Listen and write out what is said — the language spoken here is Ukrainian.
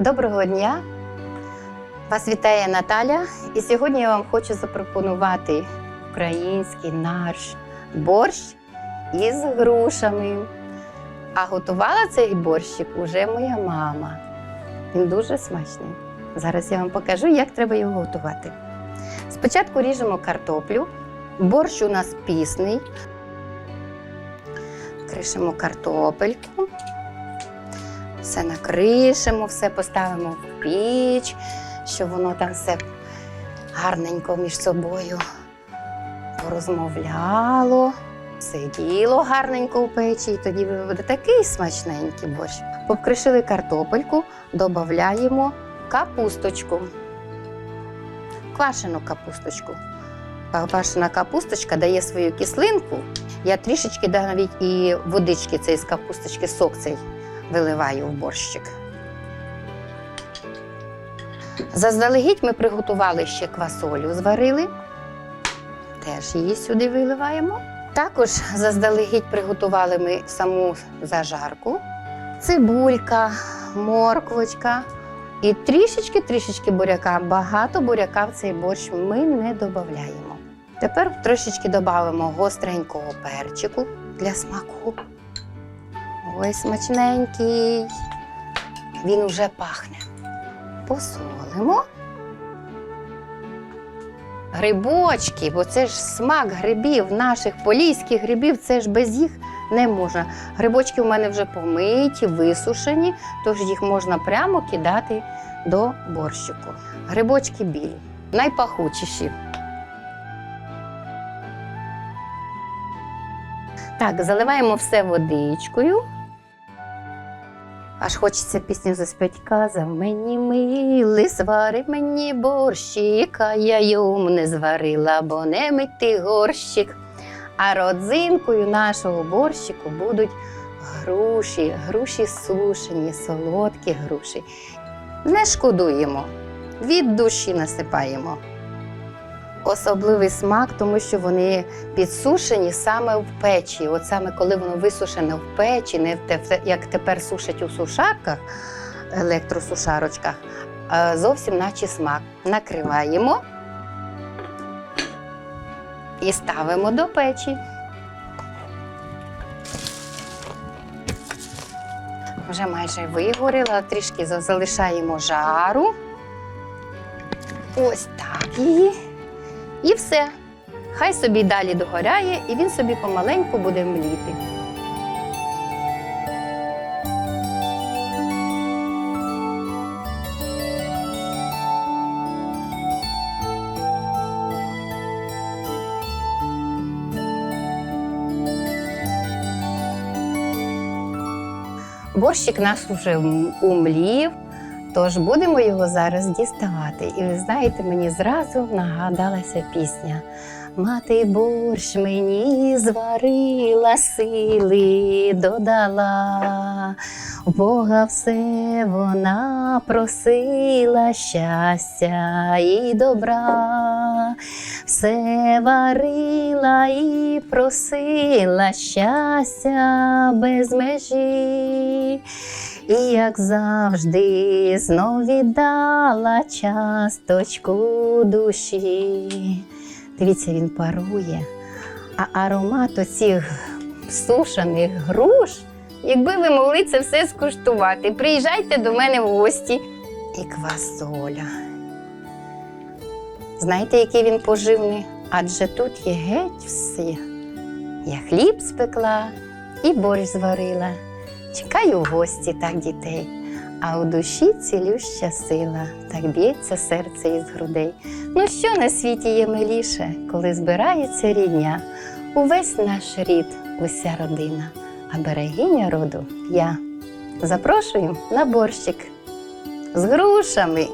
Доброго дня! Вас вітає Наталя. І сьогодні я вам хочу запропонувати український наш борщ із грушами. А готувала цей борщик уже моя мама. Він дуже смачний. Зараз я вам покажу, як треба його готувати. Спочатку ріжемо картоплю. Борщ у нас пісний. Кришимо картопельку. Все накришимо, все поставимо в піч, щоб воно там все гарненько між собою порозмовляло, сиділо гарненько у печі, і тоді буде такий смачненький борщ. Покришили картопельку, додаємо капусточку, квашену капусточку. Квашена капусточка дає свою кислинку. Я трішечки навіть і водички цей з капусточки, сок цей виливаю в борщик. Заздалегідь ми приготували ще квасолю, зварили. Теж її сюди виливаємо. Також заздалегідь приготували ми саму зажарку, цибулька, морквочка і трішечки-трішечки буряка. Багато буряка в цей борщ ми не додаємо. Тепер трошечки додамо гостренького перчику для смаку. Ой, смачненький. Він уже пахне. Посолимо. Грибочки, бо це ж смак грибів, наших поліських грибів, це ж без їх не можна. Грибочки в мене вже помиті, висушені, тож їх можна прямо кидати до борщику. Грибочки білі, найпахучіші. Так, заливаємо все водичкою. Аж хочеться пісню заспівати. Казав мені милий, свари мені борщика, я йому не зварила, бо не мити горщик. А родзинкою нашого борщику будуть груші, груші сушені, солодкі груші. Не шкодуємо, від душі насипаємо. Особливий смак, тому що вони підсушені саме в печі. От саме коли воно висушене в печі, не як тепер сушать у сушарках, електросушарочках, зовсім наче смак. Накриваємо і ставимо до печі. Вже майже вигоріла, трішки залишаємо жару. Ось так її. І все. Хай собі далі догоряє, і він собі помаленьку буде мліти. Борщик наш уже умлів, тож будемо його зараз діставати. І ви знаєте, мені зразу нагадалася пісня. Мати борщ мені зварила, сили додала, у Бога все вона просила щастя і добра, все варила і просила щастя без межі. І як завжди знов віддала часточку душі. Дивіться, він парує. А аромат оцих сушених груш, якби ви могли це все скуштувати, приїжджайте до мене в гості. І квасоля. Знаєте, який він поживний? Адже тут є геть все. Я хліб спекла і борщ зварила. Чекаю в гості так дітей, а у душі цілюща сила, так б'ється серце із грудей. Ну що на світі є миліше, коли збирається рідня, увесь наш рід, уся родина, а берегиня роду я. Запрошую на борщик з грушами.